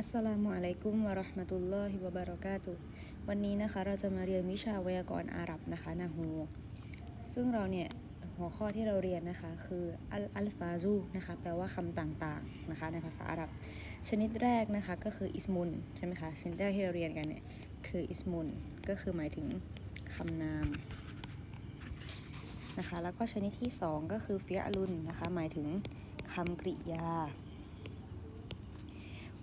อัสสลามุอะลัยกุมวะราะห์มะตุลลอฮิวะบะเราะกาตุวันนี้นะคะเราจะมาเรียนวิชาไวยากรณ์อาหรับนะคะนะฮูซึ่งเราเนี่ยหัวข้อที่เราเรียนนะคะคืออัลอัลฟาซูนะคะแปลว่าคำต่างๆนะคะในภาษาอาหรับ ชนิดแรกนะคะก็คืออิสมุนใช่ไหมคะชนิดแรกที่เราเรียนกันเนี่ยคืออิสมุนก็คือหมายถึงคำนามนะคะแล้วก็ชนิดที่สองก็คือเฟิยะลุนนะคะหมายถึงคำกริยา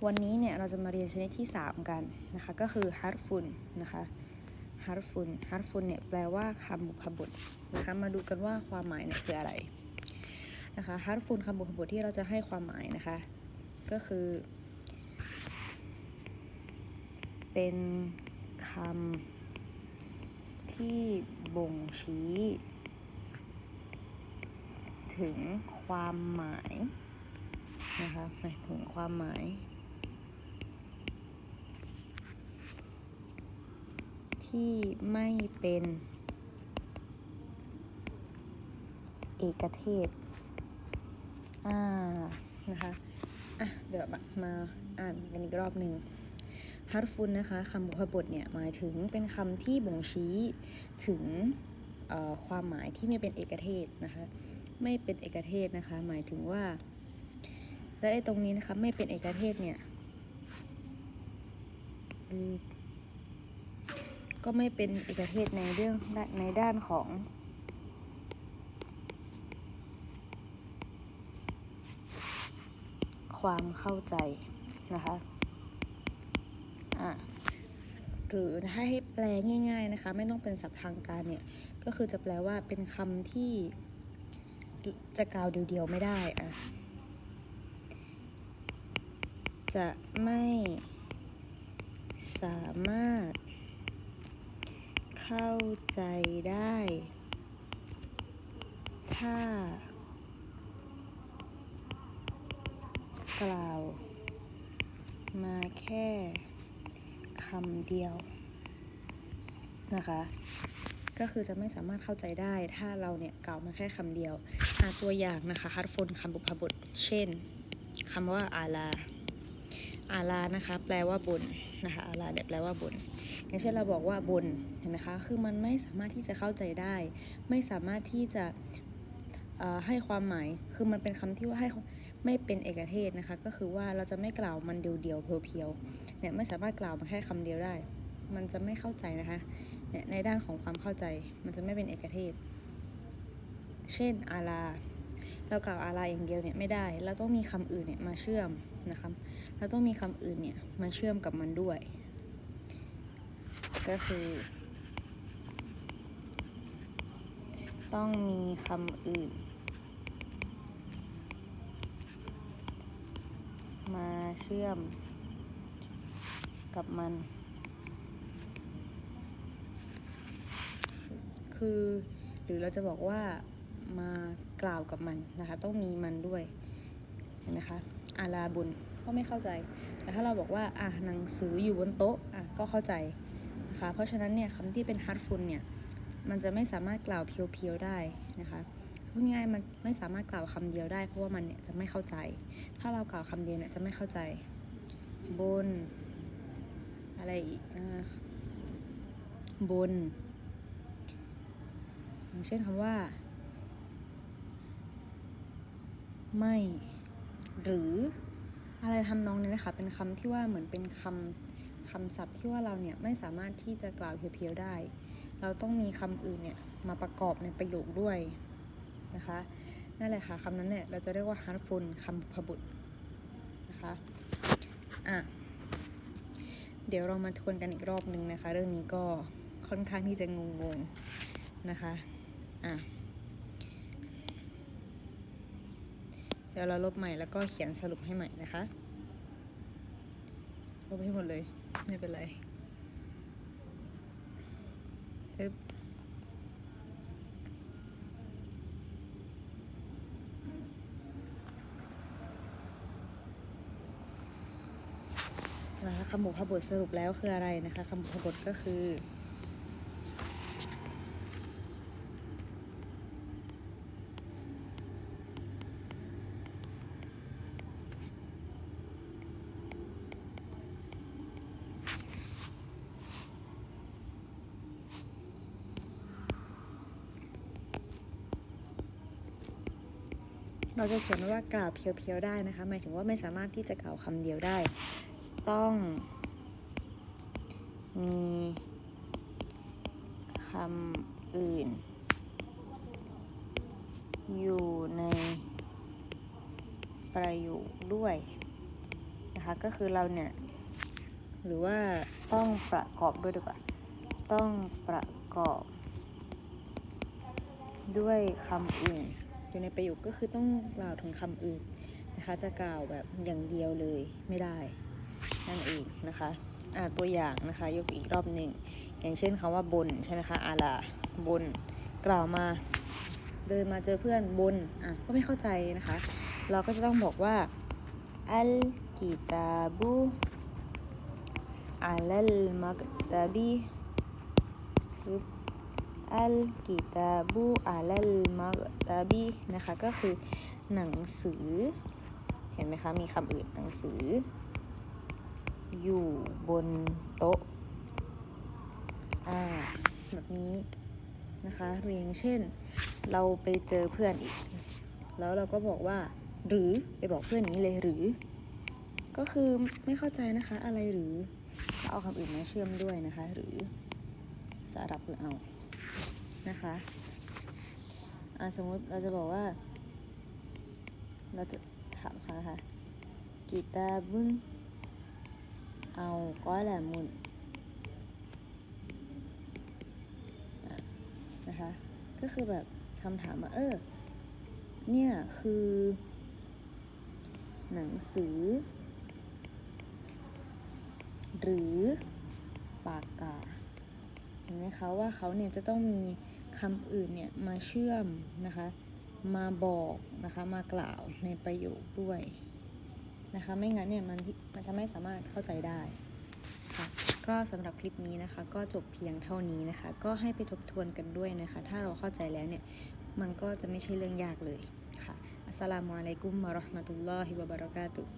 วันนี้เนี่ยเราจะมาเรียนชนิดที่ 3 กันนะคะ ก็คือฮาร์ฟุนนะคะฮาร์ฟุนฮาร์ฟุนเนี่ยแปลว่าคำบุพบทนะคะ มาดูกันว่าความหมายเนี่ยคืออะไรนะคะฮาร์ฟุนคำบุพบทที่เราจะให้ความหมายนะคะ ก็คือ เป็นคำที่บ่งชี้ ถึงความหมายนะคะหมายถึงความหมาย ที่ไม่เป็น เอกเทศ อ่า นะคะ อะ เดี๋ยวมาอ่านกันอีกรอบหนึ่งฮัตฟุนนะคะคำบุพบทเนี่ยหมายถึงเป็นคำที่บ่งชี้ถึงความหมายที่ไม่เป็นเอกเทศนะคะ ไม่เป็นเอกเทศนะคะ หมายถึงว่า และไอ้ตรงนี้นะคะ ไม่เป็นเอกเทศเนี่ย ก็ไม่เป็นเอกเทศในเรื่องในด้านของความเข้าใจนะคะ อะหรือถ้าให้แปลง่าย ๆนะคะ ไม่ต้องเป็นศัพท์ทางการเนี่ย ก็คือจะแปลว่าเป็นคำที่จะกล่าวเดียวๆไม่ได้อะจะไม่สามารถ เข้าใจได้ ถ้า กล่าว มาแค่คำเดียวนะคะ ก็คือจะไม่สามารถเข้าใจได้ ถ้าเราเนี่ยกล่าวมาแค่คำเดียวอะตัวอย่างนะคะฮัตฟนคำบุพบท เช่นคำว่าอาลาอาลานะคะ แปลว่าบนนะคะอาลาเนี่ยแปลว่าบน อย่างเช่นเราบอกว่าบนเห็นไหมคะ คือมันไม่สามารถที่จะเข้าใจได้ ไม่สามารถที่จะให้ความหมาย คือมันเป็นคำที่ว่าให้ไม่เป็นเอกเทศนะคะ ก็คือว่าเราจะไม่กล่าวมันเดียวๆเพียวๆเนี่ยไม่สามารถกล่าวมาแค่คำเดียวได้ มันจะไม่เข้าใจนะคะเนี่ยในด้านของความเข้าใจ มันจะไม่เป็นเอกเทศ เช่นอาลา เรากล่าวอาลาอย่างเดียวเนี่ยไม่ได้ เราต้องมีคำอื่นเนี่ยมาเชื่อมนะคะ เราต้องมีคำอื่นเนี่ยมาเชื่อมกับมันด้วย ก็คือ ต้องมีคำอื่น มาเชื่อมกับมัน คือหรือเราจะบอกว่ามากล่าวกับมันนะคะ ต้องมีมันด้วย เห็นไหมคะอาลาบุญก็ไม่เข้าใจ แต่ถ้าเราบอกว่าอะหนังสืออยู่บนโต๊ะอะก็เข้าใจ นะคะ เพราะฉะนั้นเนี่ยคำที่เป็นฮาร์ดฟุนเนี่ยมันจะไม่สามารถกล่าวเพียวๆได้นะคะพูดง่ายๆมันไม่สามารถกล่าวคำเดียวได้เพราะว่ามันเนี่ยจะไม่เข้าใจ ถ้าเรากล่าวคำเดียวเนี่ยจะไม่เข้าใจ บน อะไรอีกบน อย่างเช่นคำว่า ไม่ หรืออะไรทำนองนี้นะคะ เป็นคำที่ว่าเหมือนเป็นคำ คำศัพท์ที่ว่าเราเนี่ยไม่สามารถที่จะกล่าวเพียวๆได้ เราต้องมีคำอื่นเนี่ยมาประกอบในประโยคด้วยนะคะนั่นแหละค่ะคำนั้นเนี่ยเราจะเรียกว่าฮาร์ฟุนคำพบุตรนะคะอะเดี๋ยวเรามาทวนกันอีกรอบนึงนะคะ เรื่องนี้ก็ค่อนข้างที่จะงงๆนะคะอะเดี๋ยวเราลบใหม่แล้วก็เขียนสรุปให้ใหม่นะคะ บให้หมดเลย ไม่เป็นไรอึ๊บนะคะคำบุพบทสรุปแล้วคืออะไรนะคะคำบุพบทก็คือ เราจะเขียนว่ากล่าวเพียวๆได้นะคะ หมายถึงว่าไม่สามารถที่จะกล่าวคำเดียวได้ ต้องมีคำอื่น อยู่ในประโยคด้วยนะคะ ก็คือเราเนี่ย หรือว่าต้องประกอบด้วยดีกว่า ต้องประกอบ ด้วยคำอื่น อยู่ในประโยคก็คือต้องกล่าวถึงคำอื่นนะคะ จะกล่าวแบบอย่างเดียวเลยไม่ได้นั่นเองนะคะอ่าตัวอย่างนะคะยกอีกรอบหนึ่งอย่างเช่นคำว่าบนใช่ไหมคะอาลาบนกล่าวมาเดินมาเจอเพื่อนบนอะก็ไม่เข้าใจนะคะ เราก็จะต้องบอกว่าอัลกิตาบูอัลลมักตาบีปึ๊บ อัลกิตาบูอัลลมักตาบีนะคะ ก็คือหนังสือ เห็นไหมคะ มีคำอื่นหนังสือ อยู่บนโต๊ะ อ่า แบบนี้นะคะหรืออย่างเช่น เราไปเจอเพื่อนอีก แล้วเราก็บอกว่า หรือไปบอกเพื่อนนี้เลยหรือ ก็คือไม่เข้าใจนะคะอะไรหรือเอาคำอื่นมาเชื่อมด้วยนะคะ หรือสารับหรือเอา นะคะอ่าสมมติเราจะบอกว่า เราจะถามเขานะค่ะกีตาบุนเอาก็แหลมุนอะนะคะ ก็คือแบบคำถามว่าเออ เนี่ยคือ หนังสือ หรือปากกาเห็นไหมคะว่าเขาเนี่ยจะต้องมี คำอื่นเนี่ยมาเชื่อมนะคะ มาบอกนะคะ มากล่าวในประโยคด้วยนะคะ ไม่งั้นเนี่ยมันมันจะไม่สามารถเข้าใจได้ค่ะก็สำหรับคลิปนี้นะคะ ก็จบเพียงเท่านี้นะคะ ก็ให้ไปทบทวนกันด้วยนะคะ ถ้าเราเข้าใจแล้วเนี่ย มันก็จะไม่ใช่เรื่องยากเลยค่ะอัสสลามุอะลัยกุมวะราะห์มะตุลลอฮิวะบะเราะกาตุฮ์